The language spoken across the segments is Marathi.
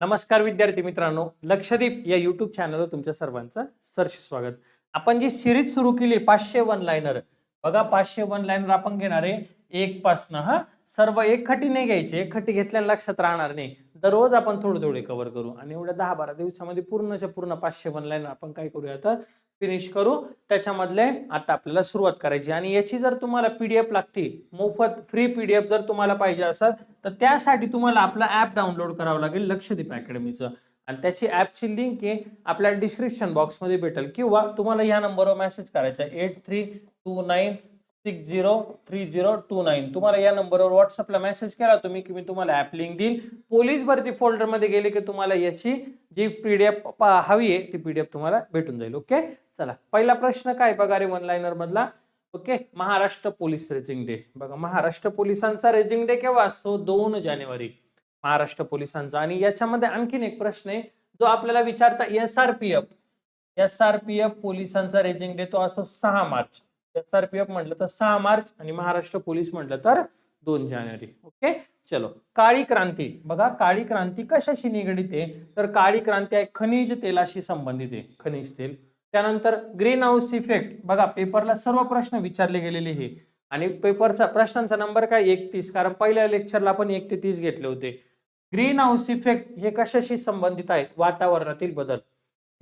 नमस्कार विद्यार्थी मित्रांनो लक्षदीप या युट्यूब चॅनलवर तुमच्या सर्वांचं सरशी स्वागत. आपण जी सिरीज सुरू केली पाचशे वन लाईनर बघा पाचशे वन लाईनर आपण घेणार आहे एक पासनं हा. सर्व एक खटी नाही घ्यायची एक खटी घेतल्याने लक्षात राहणार नाही. दररोज आपण थोडे थोडे कव्हर करू. आणि एवढ्या दहा बारा दिवसामध्ये पूर्णच्या पूर्ण पाचशे वन लायनर आपण काय करूया तर फिनिश करू. त्याच्यामधले आता आपल्याला सुरुवात करायची. आणि याची जर तुम्हाला पीडीएफ लागते मोफत फ्री पीडीएफ जर तुम्हाला पाहिजे असेल तर त्यासाठी तुम्हाला आपलं ॲप डाउनलोड करावं लागेल लक्षदीप अकॅडमीचं. आणि त्याची ॲपची लिंक आहे आपल्या डिस्क्रिप्शन बॉक्समध्ये भेटेल. किंवा तुम्हाला या नंबरवर मेसेज करायचा आहे eight three two nine six zero three zero two nine तुम्हाला या नंबरवर व्हॉट्सअपला मेसेज केला तुम्ही की मी तुम्हाला ऍप लिंक देईल. पोलीस भरती फोल्डरमध्ये गेले की तुम्हाला याची जी पीडीएफ हवी आहे ती पीडीएफ तुम्हाला भेटून जाईल. ओके चला पहिला प्रश्न काय बघा रे वन लाईनर मधला? Okay Maharashtra police raising day. बघा महाराष्ट्र पोलिसांचा रेजिंग डे केव्हा असतो? दोन जानेवारी. महाराष्ट्र पोलिसांचा. आणि याच्यामध्ये आणखीन एक प्रश्न आहे जो आपल्याला विचारता S R P F S R P F पोलिसांचा रेजिंग डे तो असतो सहा मार्च. एसआरपीएफ म्हटलं तर सहा मार्च आणि महाराष्ट्र पोलीस म्हटलं तर दोन जानेवारी. ओके? चलो. काळी क्रांती. बघा काळी क्रांती कशाशी निगडीत आहे? तर काळी क्रांती आहे खनिज तेलाशी संबंधित आहे. खनिज तेल. त्यानंतर ग्रीन हाऊस इफेक्ट बघा पेपरला सर्व प्रश्न विचारले गेलेले हे. आणि पेपरचा प्रश्नांचा नंबर काय? एकतीस. कारण पहिल्या लेक्चरला आपण एक ते तीस घेतले होते. ग्रीन हाऊस इफेक्ट हे कशाशी संबंधित आहे? वातावरणातील बदल.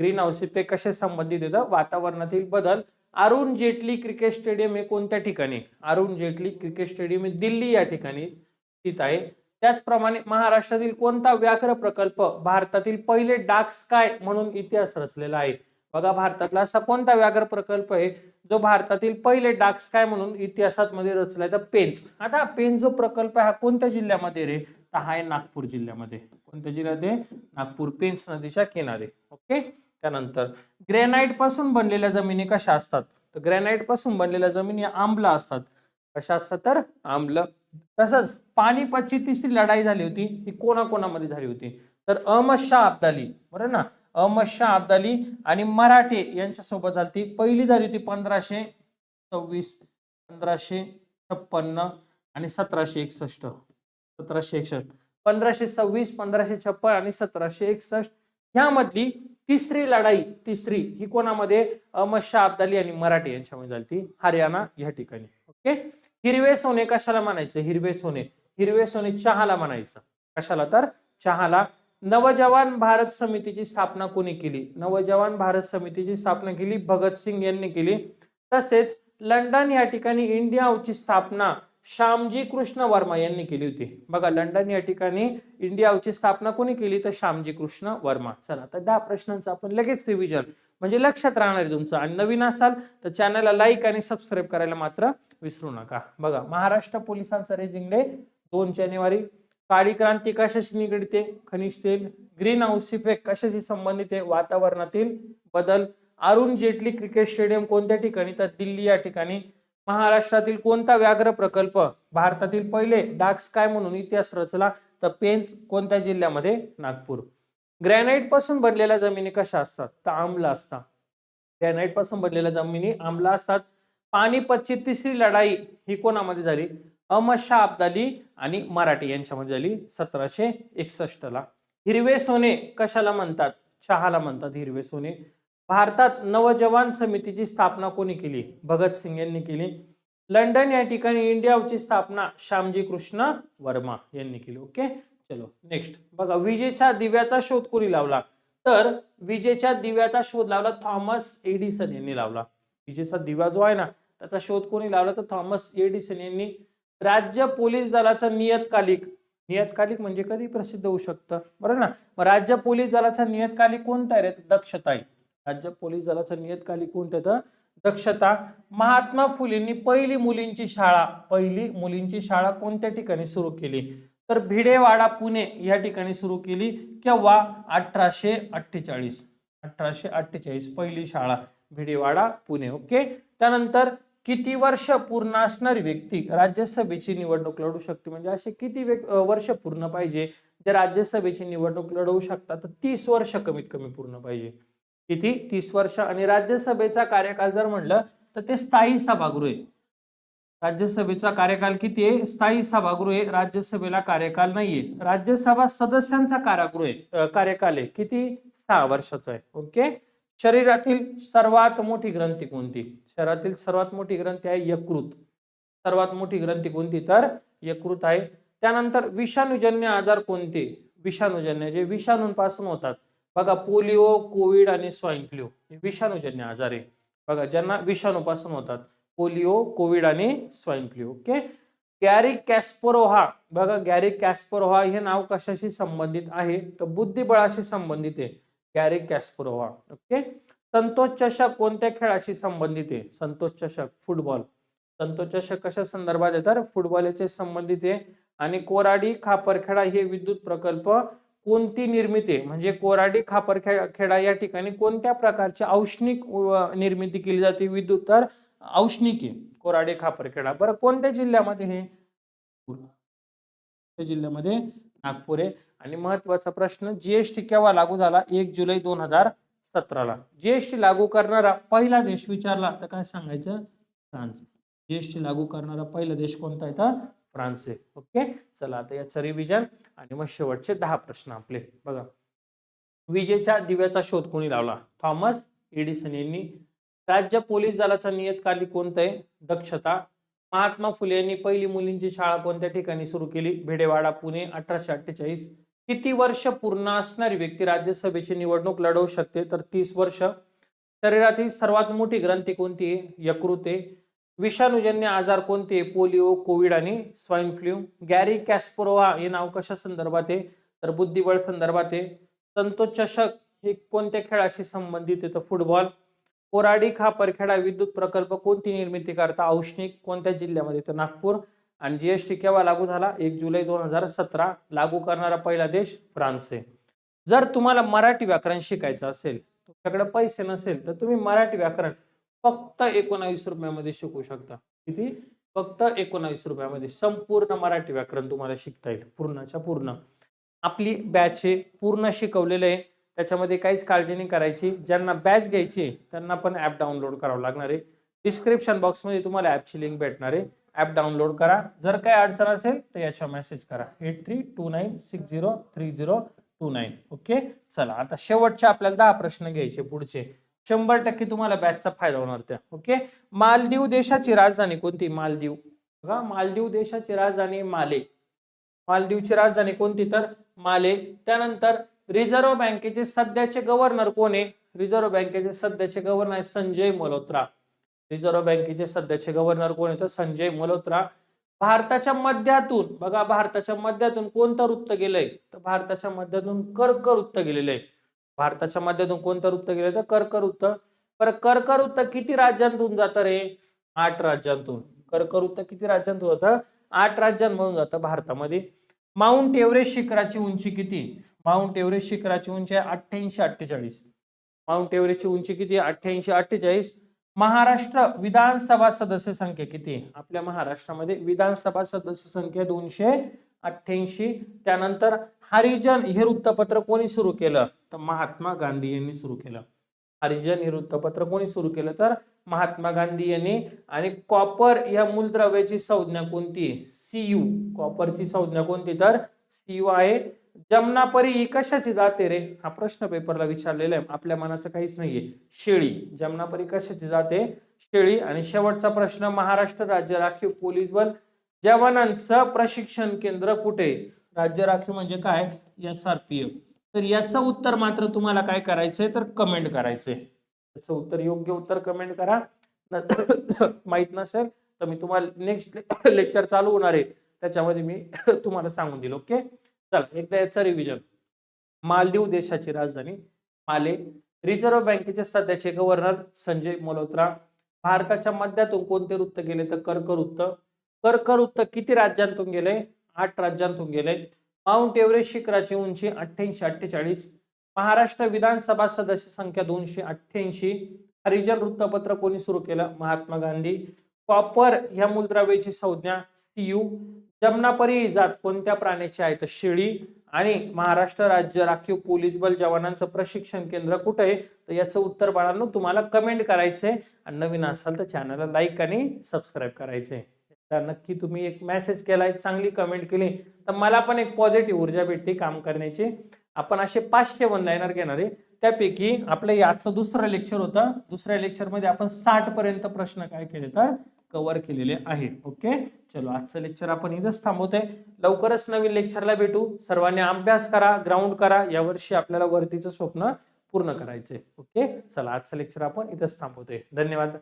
ग्रीन हाऊस इफेक्ट कशा संबंधित येतं वातावरणातील बदल. अरुण जेटली क्रिकेट स्टेडियम हे कोणत्या ठिकाणी? अरुण जेटली क्रिकेट स्टेडियम हे दिल्ली या ठिकाणी स्थित आहे. त्याचप्रमाणे महाराष्ट्रातील कोणता व्याघ्र प्रकल्प भारतातील पहिले डार्क स्काय म्हणून इतिहास रचलेला आहे? बघा भारतातला असा कोणता व्याघ्र प्रकल्प आहे जो भारतातील पहिले डार्क स्काय म्हणून इतिहासात मध्ये रचलाय? तर पेंच. आता पेंच जो प्रकल्प आहे हा कोणत्या जिल्ह्यामध्ये रे? तर हा आहे नागपूर जिल्ह्यामध्ये. कोणत्या जिल्ह्यात आहे नागपूर पेंच नदीच्या किनारे. ओके? त्यानंतर ग्रॅनाईटपासून बनलेल्या जमिनी कशा असतात? तर ग्रॅनाईटपासून बनलेल्या जमिनी आम्ल असतात. कशा असतात तर? आम्ल. तसंच पानिपतची तिसरी लढाई झाली होती ही कोणाकोणामध्ये झाली होती? तर अहमद शाह अब्दाली. बरं ना? अहमद शाह अब्दाली आणि मराठे यांच्यासोबत झाली पहिली झाली होती पंधराशे सव्वीस पंधराशे छप्पन्न आणि सतराशे एकसष्ट. सतराशे एकसष्ट. पंधराशे सव्वीस पंधराशे छप्पन आणि सतराशे एकसष्ट. ह्यामधली तिसरी लढाई तिसरी ही कोणामध्ये? अहमद शाह अब्दाली आणि मराठे यांच्यामध्ये झाली ती. हरियाणा या ठिकाणी. ओके? हिरवे सोने कशाला म्हणायचं? हिरवे सोने. हिरवे सोने चहाला म्हणायचं. कशाला? तर चहाला. नवजवान भारत समितीची स्थापना कोणी केली? नवजवान भारत समितीची स्थापना केली भगतसिंग यांनी केली. तसेच लंडन या ठिकाणी इंडिया हाऊसची स्थापना श्यामजी कृष्ण वर्मा यांनी केली होती. बघा लंडन या ठिकाणी इंडिया हाऊसची स्थापना कोणी केली? तर श्यामजी कृष्ण वर्मा. चला तर दहा प्रश्नांचं आपण लगेच रिव्हिजन म्हणजे लक्षात राहणार आहे तुमचं. आणि नवीन असाल तर चॅनलला लाईक आणि सबस्क्राईब करायला मात्र विसरू नका. बघा महाराष्ट्र पोलिसांचा रेजिंग डे दोन जानेवारी. काळी क्रांती कशाशी निगडीत? आहे खनिज तेल. ग्रीन हाऊस इफेक्ट कशाशी संबंधित आहे? वातावरणातील बदल. अरुण जेटली क्रिकेट स्टेडियम कोणत्या ठिकाणी? तर दिल्ली या ठिकाणी. महाराष्ट्रातील कोणता व्याघ्र प्रकल्प भारतातील पहिले डार्क स्काय म्हणून इतिहास रचला तर पेंच कोणत्या जिल्ह्यामध्ये? नागपूर. ग्रॅनाइटपासून बनलेल्या जमिनी कशा असतात? तर आमला असतात. ग्रॅनाइटपासून बनलेल्या जमिनी आमला असतात. पानिपतची तिसरी लढाई ही कोणामध्ये झाली? अहमद शाह अब्दाली आणि मराठी यांच्यामध्ये झाली. सतराशे एकसष्ट ला हिरवे सोने कशाला म्हणतात? चहाला म्हणतात हिरवे सोने. भारतात नवजवान समितीची स्थापना कोणी केली? भगतसिंग यांनी केली. लंडन या ठिकाणी इंडियाची स्थापना श्यामजी कृष्ण वर्मा यांनी केली. ओके? चलो नेक्स्ट बघा विजेच्या दिव्याचा शोध कोणी लावला? तर विजेच्या दिव्याचा शोध लावला थॉमस एडिसन यांनी लावला. विजेचा दिवा जो आहे ना त्याचा शोध कोणी लावला? तर थॉमस एडिसन यांनी राज्य पोलीस दलाचा नियतकालिक नियतकालिक म्हणजे कधी प्रसिद्ध होऊ शकतं? बरोबर ना? राज्य पोलीस दलाचा नियतकालिक कोणता आहे दक्षताई. राज्य पोलीस दलाचं नियतकालिक कोणतं तर दक्षता. महात्मा फुलेंनी पहिली मुलींची शाळा पहिली मुलींची शाळा कोणत्या ठिकाणी सुरू केली? तर भिडेवाडा पुणे या ठिकाणी सुरू केली केव्हा अठराशे अठ्ठेचाळीस अठराशे अठ्ठेचाळीस पहिली शाळा भिडेवाडा पुणे ओके? त्यानंतर किती वर्ष पूर्ण असणारी व्यक्ती राज्यसभेची निवडणूक लढू शकते? म्हणजे असे किती वर्ष पूर्ण पाहिजे? जे राज्यसभेची निवडणूक लढवू शकतात तर तीस वर्ष कमीत कमी पूर्ण पाहिजे. किती तीस वर्ष आणि राज्यसभेचा कार्यकाल जर म्हणलं तर ते स्थायी सभागृह आहे. राज्यसभेचा कार्यकाल किती आहे? स्थायी सभागृह आहे राज्यसभेला कार्यकाल नाहीये. राज्यसभा सदस्यांचा कारागृह आहे कार्यकाल आहे. किती? सहा वर्षाचा आहे. ओके? शरीरातील सर्वात मोठी ग्रंथी कोणती? शरीरातील सर्वात मोठी ग्रंथी आहे यकृत. सर्वात मोठी ग्रंथी कोणती? तर यकृत आहे. त्यानंतर विषाणूजन्य आजार कोणते? विषाणूजन्य जे विषाणूंपासून होतात. बघा पोलिओ कोविड आणि स्वाईन फ्लू हे विषाणूजन्य आजार आहे बघा ज्यांना विषाणूपासून होतात पोलिओ कोविड आणि swine flu okay? Garik Kasparov बघा गॅरिक कॅस्परोहा हे नाव कशाशी संबंधित आहे? तर बुद्धिबळाशी संबंधित आहे गॅरिक कॅस्परोहा ओके? संतोष चषक कोणत्या खेळाशी संबंधित आहे? संतोष चषक फुटबॉल. संतोष चषक कशा संदर्भात येतात? फुटबॉल याचे संबंधित आहे. आणि कोराडी खापरखेडा हे विद्युत प्रकल्प कोणती निर्मिती म्हणजे कोराडी खापर खेडा या ठिकाणी कोणत्या प्रकारची औष्णिक निर्मिती केली जाते? विद्युत तर औष्णिकी कोराडी खापरखेडा. बरं कोणत्या जिल्ह्यामध्ये हे? कोणत्या जिल्ह्यामध्ये? नागपूर आहे. आणि महत्त्वाचा प्रश्न जीएसटी केव्हा लागू झाला? एक जुलै दोन हजार सतराला. जीएसटी लागू करणारा पहिला देश विचारला. तर काय सांगायचं? फ्रान्स. जीएसटी लागू करणारा पहिला देश कोणता आहे? तर फ्रान्सचे. ओके? चला आता याचं रिव्हिजन आणि मग शेवटचे दहा प्रश्न आपले. बघा. विजेच्या दिव्याचा शोध कोणी लावला? थॉमस एडिसन यांनी. राज्य पोलीस दलाचा नियतकालिक कोणतं आहे? दक्षता. महात्मा फुले यांनी पहिली मुलींची शाळा कोणत्या ठिकाणी सुरू केली? भिडेवाडा पुणे अठराशे अठ्ठेचाळीस. किती वर्ष पूर्ण असणारी व्यक्ती राज्यसभेची निवडणूक लढवू शकते? तर तीस वर्ष. शरीरातील सर्वात मोठी ग्रंथी कोणती आहे? यकृत. आहे विषाणूजन्य आजार कोणते? पोलिओ कोविड आणि स्वाईन फ्लू. गॅरी कॅस्परोवा हे नाव कशा संदर्भात आहे? तर बुद्धिबळ संदर्भात आहे. संतोष चषक हे कोणत्या खेळाशी संबंधित आहे? तर फुटबॉल. कोराडी खापरखेडा विद्युत प्रकल्प कोणती निर्मिती करता? औष्णिक कोणत्या जिल्ह्यामध्ये? तर नागपूर. आणि जीएसटी केव्हा लागू झाला? एक जुलै दोन हजार सतरा. लागू करणारा पहिला देश फ्रान्स आहे. जर तुम्हाला मराठी व्याकरण शिकायचं असेल तुमच्याकडे पैसे नसेल तर तुम्ही मराठी व्याकरण फक्त एकोणावीस रुपयामध्ये शिकू शकता. किती? फक्त एकोणावीस रुपयामध्ये. संपूर्ण मराठी व्याकरण तुम्हाला शिकता येईल. पूर्णच्या पूर्ण. आपली बॅच आहे पूर्ण शिकवलेलं आहे. त्याच्यामध्ये काहीच काळजी नाही करायची. ज्यांना बॅच घ्यायची त्यांना पण ॲप डाउनलोड करावं लागणार आहे. डिस्क्रिप्शन बॉक्समध्ये तुम्हाला ॲपची लिंक भेटणार आहे. ॲप डाउनलोड करा. जर काही अडचण असेल तर याच्यावर मेसेज करा. Eight three two nine six zero three zero two nine okay चला आता शेवटचे आपल्याला दहा प्रश्न घ्यायचे पुढचे. शंभर टक्के तुम्हाला बॅचचा फायदा होणार त्या. ओके मालदीव देशाची राजधानी कोणती? मालदीव. बघा मालदीव देशाची राजधानी माले. मालदीवची राजधानी कोणती? तर माले. त्यानंतर रिझर्व्ह बँकेचे सध्याचे गव्हर्नर कोण आहे? रिझर्व्ह बँकेचे सध्याचे गव्हर्नर आहे संजय मल्होत्रा. रिझर्व्ह बँकेचे सध्याचे गव्हर्नर कोण आहे? तर संजय मल्होत्रा. भारताच्या मध्यातून बघा भारताच्या मध्यातून कोणतं वृत्त गेलंय? तर भारताच्या मध्यातून कर्क वृत्त गेलेलं आहे. भारताच्या मध्यातून कोणतं वृत्त गेलं तर कर्क वृत्त बरं कर्क वृत्त किती राज्यांतून जातं रे? आठ राज्यांतून. कर्क वृत्त किती राज्यांतून जातं? आठ राज्यांमधून जातं भारतामध्ये. माउंट एव्हरेस्ट शिखराची उंची किती? माउंट एव्हरेस्ट शिखराची उंची आहे अठ्ठ्याऐंशी अठ्ठेचाळीस. माउंट एव्हरेस्टची उंची किती अठ्ठ्याऐंशी अठ्ठेचाळीस. महाराष्ट्र विधानसभा सदस्य संख्या किती आहे? आपल्या महाराष्ट्रामध्ये विधानसभा सदस्य संख्या दोनशे अठ्ठ्याऐंशी. त्यानंतर हरिजन हे वृत्तपत्र कोणी सुरू केलं? तर महात्मा गांधी यांनी सुरू केलं. हरिजन हे वृत्तपत्र कोणी सुरू केलं? तर महात्मा गांधी यांनी. आणि कॉपर या मूलद्रव्याची संज्ञा कोणती? आहे सीयू कॉपरची संज्ञा कोणती? तर सीयू आहे. जमनापरी ही कशाची जाते रे? हा प्रश्न पेपरला विचारलेला आहे. आपल्या मनाचं काहीच नाहीये. शेळी. जमनापरी कशाची जाते शेळी. आणि शेवटचा प्रश्न महाराष्ट्र राज्य राखीव पोलीस बल जवानांचं प्रशिक्षण केंद्र कुठे? राज्य राखीव म्हणजे काय? एस आर पी एफ तर याचं उत्तर मात्र तुम्हाला काय करायचंय? तर कमेंट करायचंय. याचं उत्तर योग्य उत्तर कमेंट करा. माहीत नसेल तर मी तुम्हाला नेक्स्ट लेक्चर चालू होणार आहे. त्याच्यामध्ये मी तुम्हाला सांगून दिलं ओके चला एकदा याचं रिव्हिजन मालदीव देशाची राजधानी माले. रिझर्व्ह बँकेचे सध्याचे गव्हर्नर संजय मल्होत्रा. भारताच्या मध्यातून कोणते वृत्त गेले? तर कर्क वृत्त कर्क वृत्त किती राज्यांतून गेले? आठ राज्यांतून गेले. माउंट एव्हरेस्ट शिखराची उंची अठ्ठ्याऐंशी अठ्ठेचाळीस. महाराष्ट्र विधानसभा सदस्य संख्या दोनशे अठ्ठ्याऐंशी. हरिजन वृत्तपत्र कोणी सुरू केलं? महात्मा गांधी. कॉपर ह्या मूलद्रव्याची संज्ञा सीयू जमनापरी ही जात कोणत्या प्राण्याची आहे? तर शेळी. आणि महाराष्ट्र राज्य राखीव पोलीस बल जवानांचं प्रशिक्षण केंद्र कुठे आहे? तर याचं उत्तर बाळांनो तुम्हाला कमेंट करायचंय. आणि नवीन असाल तर चॅनलला लाईक आणि सबस्क्राईब करायचंय. तर नक्की तुम्ही एक मेसेज केला एक चांगली कमेंट केली. तर मला पण एक पॉझिटिव्ह ऊर्जा भेटते काम करण्याची. आपण असे पाचशे वन लाईनर घेणार आहे. त्यापैकी आपलं याचं आजचं दुसरं लेक्चर होतं. दुसऱ्या लेक्चरमध्ये आपण साठ पर्यंत प्रश्न काय केले तर कव्हर केलेले आहे ओके चलो आजचं लेक्चर आपण इथंच थांबवतोय. लवकरच नवीन लेक्चरला भेटू. सर्वांनी अभ्यास करा ग्राउंड करा. यावर्षी आपल्याला वरतीचं स्वप्न पूर्ण करायचंय. ओके चला आजचं लेक्चर आपण इथंच थांबवतोय. धन्यवाद.